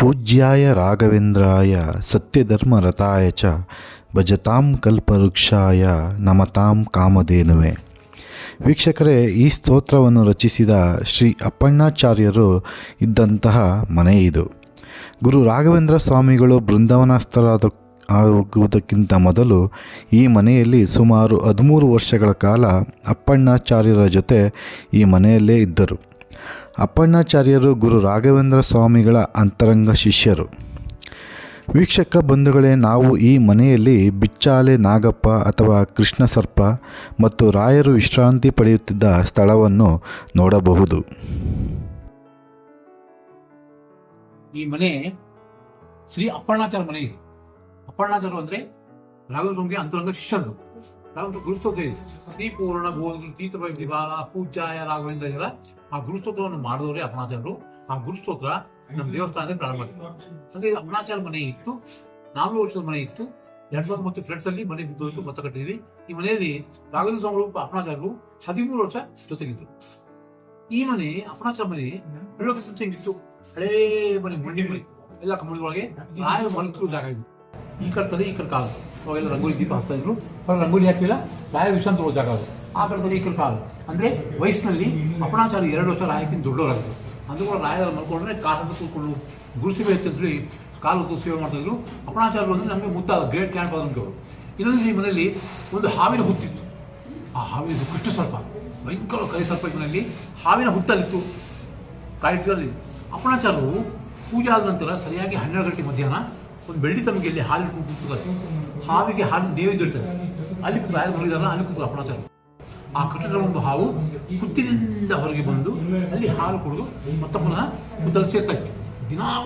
ಪೂಜ್ಯಾಯ ರಾಘವೇಂದ್ರಾಯ ಸತ್ಯಧರ್ಮರತಾಯ ಚ ಭಜತಾಂ ಕಲ್ಪವೃಕ್ಷಾಯ ನಮತಾಂ ಕಾಮಧೇನುವೆ. ವೀಕ್ಷಕರೇ, ಈ ಸ್ತೋತ್ರವನ್ನು ರಚಿಸಿದ ಶ್ರೀ ಅಪ್ಪಣ್ಣಾಚಾರ್ಯರು ಇದ್ದಂತಹ ಮನೆ ಇದು. ಗುರು ರಾಘವೇಂದ್ರ ಸ್ವಾಮಿಗಳು ಬೃಂದಾವನಸ್ಥರಾದ ಆಗುವುದಕ್ಕಿಂತ ಮೊದಲು ಈ ಮನೆಯಲ್ಲಿ ಸುಮಾರು ಹದಿಮೂರು ವರ್ಷಗಳ ಕಾಲ ಅಪ್ಪಣ್ಣಾಚಾರ್ಯರ ಜೊತೆ ಈ ಮನೆಯಲ್ಲೇ ಇದ್ದರು. ಅಪ್ಪಣ್ಣಾಚಾರ್ಯರು ಗುರು ರಾಘವೇಂದ್ರ ಸ್ವಾಮಿಗಳ ಅಂತರಂಗ ಶಿಷ್ಯರು. ವೀಕ್ಷಕ ಬಂಧುಗಳೇ, ನಾವು ಈ ಮನೆಯಲ್ಲಿ ಬಿಚ್ಚಾಲೆ ನಾಗಪ್ಪ ಅಥವಾ ಕೃಷ್ಣ ಸರ್ಪ ಮತ್ತು ರಾಯರು ವಿಶ್ರಾಂತಿ ಪಡೆಯುತ್ತಿದ್ದ ಸ್ಥಳವನ್ನು ನೋಡಬಹುದು. ಈ ಮನೆ ಶ್ರೀ ಅಪ್ಪಣ್ಣಾಚಾರ ಮನೆ ಇದೆ. ಅಪ್ಪಣ್ಣಾಚಾರ ಅಂದ್ರೆ ರಾಘವೇಂದ್ರ ಸ್ವಾಮಿಗೆ ಅಂತರಂಗ ಶಿಷ್ಯರು. ರಾಘವ ಗುರುಸ್ತೋತ್ರ ಇದೆ ಶ್ರೀ ಪೂರ್ಣ ಬೋಧ ದಿವಾಲ ಪೂಜಾಯ ರಾಘವೇಂದ್ರ ಎಲ್ಲ ಆ ಗುರುಸ್ತೋತ್ರವನ್ನು ಮಾಡಿದವರೇ ಅಪನಾಚಾರರು ಆ ಗುರುಸ್ತೋತ್ರ ನಮ್ಮ ದೇವಸ್ಥಾನದಲ್ಲಿ ಪ್ರಾರಂಭ ಅಂದ್ರೆ ಅಪನಾಚಾರ ಮನೆ ಇತ್ತು ನಾಲ್ಕು ವರ್ಷದ ಮನೆ ಇತ್ತು ಎರಡ್ ಸಾವಿರದ ಮತ್ತು ಫ್ರೆಂಡ್ಸ್ ಅಲ್ಲಿ ಮನೆ ಬಿದ್ದೋಯ್ತು ಮತ ಕಟ್ಟಿದ್ವಿ ಈ ಮನೆಯಲ್ಲಿ ರಾಘವೇಂದ್ರ ಸ್ವಾಮಿಗಳು ಅಪನಾಚಾರರು ಹದಿಮೂರು ವರ್ಷ ಜೊತೆಗಿದ್ರು ಈ ಮನೆ ಅಪನಾಚಾರ ಮನೆ ಬೆಳಗ್ಗೆ ಹೆಂಗಿತ್ತು ಹಳೇ ಮನೆ ಮುಂಡಿ ಮನೆ ಎಲ್ಲ ಕಂಬಳದೊಳಗೆ ರಾಯ ಮಲಗಿರೋ ಜಾಗ ಇದು ಈ ಕಡೆ ತಲೆ ಈ ಕಡೆ ಕಾಲು ಅವಾಗೆಲ್ಲ ರಂಗೋಲಿ ದೀಪ ಹಾಕ್ತಾ ಇದ್ರು. ರಂಗೋಲಿ ಹಾಕಿಲ್ಲ ರಾಯ ವಿಶ್ರಾಂತಿ ಹೋಗೋ ಜಾಗ ಅದು. ಆ ಥರದಲ್ಲಿ ಈ ಅಂದ್ರೆ ವಯಸ್ಸಿನಲ್ಲಿ ಅಪಣಾಚಾರ ಎರಡು ವರ್ಷ ರಾಯಕ್ಕಿಂತ ದೊಡ್ಡವರಾಗಿದ್ರು. ಅಂದ್ರೂ ಕೂಡ ರಾಯ ಮಲ್ಕೊಂಡ್ರೆ ಕಾಲು ಕೂತ್ಕೊಂಡು ಗುರುಸಿವೆ ಅಂತೇಳಿ ಕಾಲು ಹೊತ್ತು ಸೇವೆ ಮಾಡ್ತಾಯಿದ್ರು ಅಂದರೆ ಅಂದ್ರೆ ನಮಗೆ ಮುತ್ತಾದ ಗ್ರೇಟ್ ಕ್ಯಾಂಪ್ ಆದಂಗೆ ಅವರು. ಇನ್ನೊಂದು ಈ ಮನೆಯಲ್ಲಿ ಒಂದು ಹಾವಿನ ಹುತ್ತಿತ್ತು. ಆ ಹಾವಿನ ಕೃಷ್ಣ ಸರ್ಪ. ಭಯಂಕರ ಕೈ ಸರ್ಪ ಮನೆಯಲ್ಲಿ. ಹಾವಿನ ಹುತ್ತಲ್ಲಿತ್ತು. ಕಾಯಿಟ್ಗಳಲ್ಲಿ ಅಪ್ಪಣಾಚಾರರು ಪೂಜೆ ಆದ ನಂತರ ಸರಿಯಾಗಿ ಹನ್ನೆರಡು ಗಂಟೆ ಮಧ್ಯಾಹ್ನ ಒಂದು ಬೆಳ್ಳಿ ತಮಗೆಯಲ್ಲಿ ಹಾಲು ಕೂತ್ಕೊಳ್ತಾರೆ ಹಾವಿಗೆ ಹಾಲು ನೈವೇದ್ಯ ಅಲ್ಲಿ ಕೂತು ರಾಯರು ಅಲ್ಲಿ ಕೂತು ಅಪಣಾಚಾರ ಆ ಕಟ್ಟಡದ ಒಂದು ಹಾವು ಕುತ್ತಿನಿಂದ ಹೊರಗೆ ಬಂದು ಅಲ್ಲಿ ಹಾಲು ಕುಡಿದು ಮತ್ತೆ ಪುನಃ ಕುತ್ತಲ್ಲಿ ಸೇರ್ತಾ ಇತ್ತು.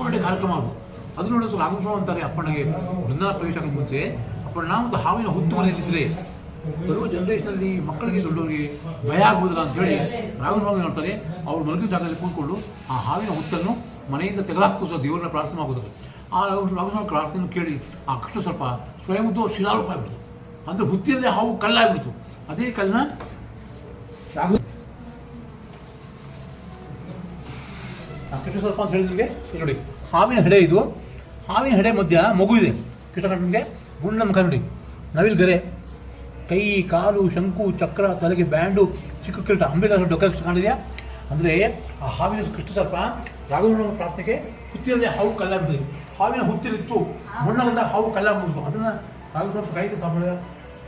ಒಳ್ಳೆ ಕಾರ್ಯಕ್ರಮ ಅದು. ಅದು ನೋಡೋದು ಅಂತಾರೆ ಅಪ್ಪಣ್ಣಗೆ ವೃಂದನ ಪ್ರವೇಶ ಆಗಿ ಮುಂಚೆ, ಅಪ್ಪಣ್ಣ ಒಂದು ಹಾವಿನ ಹುತ್ತು ಮನೆಯಲ್ಲಿದ್ದರೆ ಬರುವ ಜನರೇಷನಲ್ಲಿ ಮಕ್ಕಳಿಗೆ ದೊಡ್ಡವರಿಗೆ ಭಯ ಆಗುವುದಿಲ್ಲ ಅಂತ ಹೇಳಿ ರಾಘವೇಶ್ವರ ನೋಡ್ತಾರೆ ಅವ್ರು ಮಲಗಿದ ಜಾಗದಲ್ಲಿ ಕೂತ್ಕೊಂಡು ಆ ಹಾವಿನ ಹುತ್ತನ್ನು ಮನೆಯಿಂದ ತೆಗೆದುಹಾಕೋಸ್ಕರ ದೇವರನ್ನ ಪ್ರಾರ್ಥನೆ ಆಗೋದು ಆ ರಾಘವಸ್ವಾಮಿ ಪ್ರಾರ್ಥನೆ ಕೇಳಿ, ಆ ಕಷ್ಟ ಸ್ವಲ್ಪ ಸ್ವಯಂ ಶಿಲಾರೂಪ ಆಗ್ಬಿಡ್ತು ಅಂದ್ರೆ ಹುತ್ತಿರದೆ ಹಾವು ಕಲ್ಲಾಗ್ಬಿಡ್ತು. ಅದೇ ಕಲ್ಲನ್ನ ಆ ಕೃಷ್ಣ ಅಂತ ಹೇಳಿದ್ರೆ ನೋಡಿ. ಹಾವಿನ ಹೆಡೆ ಇದು. ಹಾವಿನ ಹೆಡೆ ಮಧ್ಯ ಮಗು ಇದೆ. ಕೃಷ್ಣಕಂಠನಿಗೆ ಗುಂಡ ಮುಖ ನೋಡಿ. ನವಿಲ್ ಗರೆ. ಕೈ, ಕಾಲು, ಶಂಕು, ಚಕ್ರ, ತಲೆಗೆ ಬ್ಯಾಂಡು, ಚಿಕ್ಕ ಕಿರೀಟ ಅಂಬೇಡ್ಕರ್ ಡೊಕ್ಕ ಕಾಣಿದೆಯಾ ಅಂದರೆ ಆ ಹಾವಿನ ಕೃಷ್ಣ ಸರ್ಪ ರಾಘವೇಂದ್ರ ಪ್ರಾರ್ಥನೆಗೆ ಹುತ್ತಿರದೆ ಹಾವು ಕಲ್ಲಾಗ್ಬಿಟ್ಟಿದೆ. ಹಾವಿನ ಹುತ್ತಿರಿತ್ತು ಮಣ್ಣಲ್ಲಿಂದ ಹಾವು ಕಲ್ಲಾಗ್ಬಿಡ್ತು ಅದನ್ನು ರಾಘವೇಂದ್ರ ಕೈಗೆ ಸಾಂಬಳ,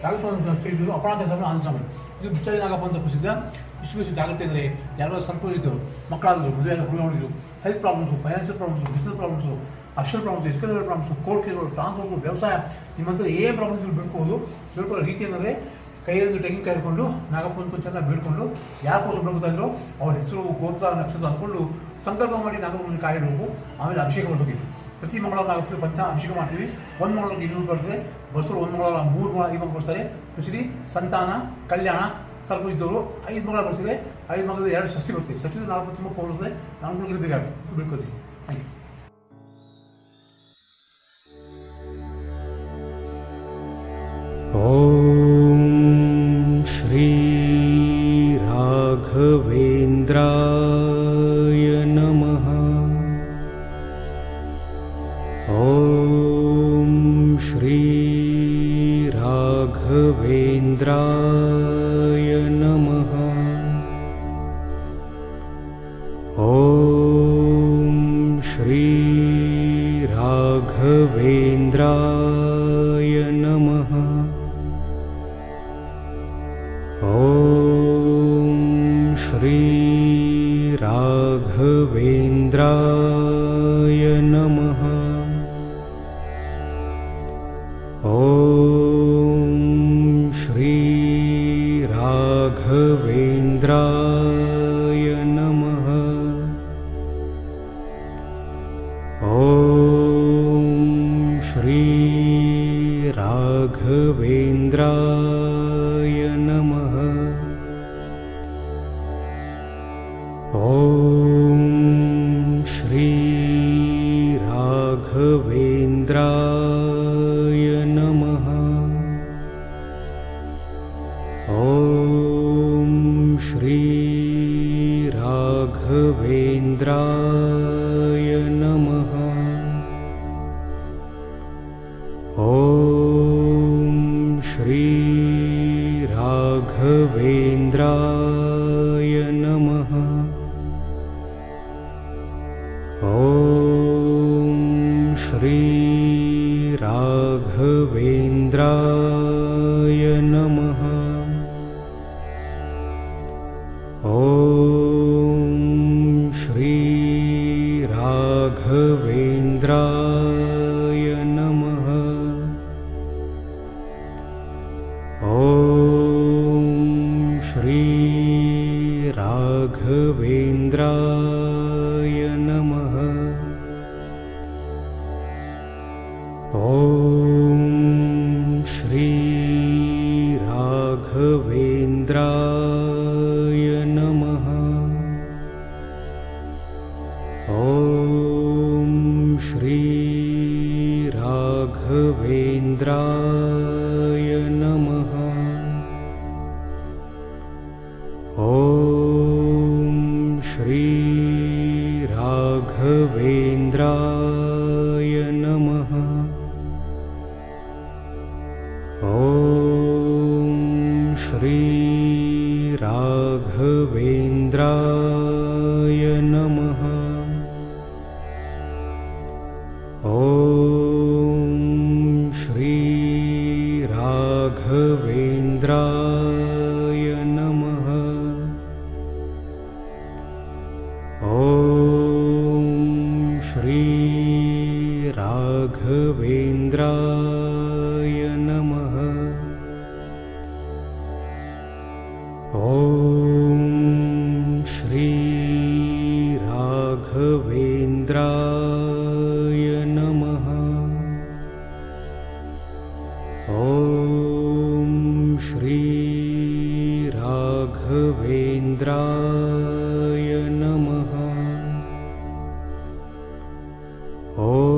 ರಾಘವೇಂದ್ರ ಕೇಳಿದ್ರು ಅಪರಾಧ ಸಾಂಬಳ ಇದು ಬಿಚ್ಚಾರಿ ನಾಗಪ್ಪ ಅಂತ ಪ್ರಸಿದ್ಧ. ವಿಶ್ವ ವಿಶ್ವ ಜಾಗೃತಿ ಅಂದರೆ ಯಾರೋ ಸ್ವಲ್ಪ ಇದ್ದರು ಮಕ್ಕಳಾದರು, ಮದುವೆ ಹುಡುಗ health problems financial problems business problems ಅಕ್ಷರ ಪ್ರಾಬ್ಲಮ್ಸು ಎಜುಕೇಷನ್ ಪ್ರಾಬ್ಲಮ್ಸು ಕೋರ್ಟ್ ಕೇಸ್ಗಳು ಟ್ರಾನ್ಸ್ಫರ್ಸು ವ್ಯವಸಾಯ. ನಿಮ್ಮಂತ ಏ ಏನೇ ಪ್ರಾಬ್ಲಮ್ಸ್ ಬಿಡ್ಬೋದು ಬಿಡ್ಕೊಳ್ಳೋ ರೀತಿ ಅಂದರೆ ಕೈಯಲ್ಲಿ ತೆಂಗಿನಕಾಯಿ ಕಾಯ್ಕೊಂಡು ನಾಗಪ್ಪನ ಚೆನ್ನಾಗಿ ಬೀಳ್ಕೊಂಡು ಯಾಕೋಸ್ಕರ ಬೆಳಗುತ್ತಾ ಇದ್ರು? ಅವ್ರ ಹೆಸರು, ಗೋತ್ರ, ನಕ್ಷತ್ರ ಅಂದ್ಕೊಂಡು ಸಂಕಲ್ಪ ಮಾಡಿ ನಾಗಪ್ಪನ ಕಾಯಿಡಬೇಕು ಆಮೇಲೆ ಅಭಿಷೇಕ ಮಾಡಬೇಕು ಪ್ರತಿ ಮಂಗಳವಾರ ನಾಗಪ್ಪನ ಪಂಚ ಅಭಿಷೇಕ ಮಾಡ್ತೀವಿ. ಒಂದು ಮಂಗಳವಾರ ಇನ್ನೂರು ಬರ್ತದೆ ಬಸರು ಒಂದು ಮಂಗಳವಾರ ಮೂರು ಮಂಗಳ ಇವಾಗ ಬರ್ತಾರೆ. ಸ್ಪೆಷಲಿ ಸಂತಾನ, ಕಲ್ಯಾಣ ಸರ್ಕು ಇದ್ದವರು ಐದು ಮಂಗಳ ಬರ್ತಿದ್ರೆ ಐದು ಮಂಗಳ ಎರಡು ಷಷ್ಠಿ ಬರ್ತೀವಿ. ಷಷ್ಠಿ ನಾಲ್ಕು ತುಂಬ ಪೌರ್ತದೆ ನಾಲ್ಕು ಬೇಕಾಗುತ್ತೆ. ಬೀಳ್ಕೊತೀವಿ श्रीराघवेन्द्राय नमः। ॐ श्रीराघवेन्द्राय नमः। ॐ श्रीराघवेन्द्राय नमः ॐ श्रीराघवेन्द्राय नमः। ॐ श्रीराघवेन्द्राय नमः। ॐ श्रीराघवेन्द्रा ॐ श्रीराघवेन्द्राय नमः। ॐ श्रीराघवेन्द्राय नमः। ॐ श्रीराघवेन्द्राय य नमः। ॐ श्री राघवेन्द्राय नमः। ॐ श्री राघवेन्द्रा राघवेन्द्राय नमः। ॐ श्री राघवेन्द्राय नमः। ॐ श्रीराघवेन्द्राय नमः। ॐ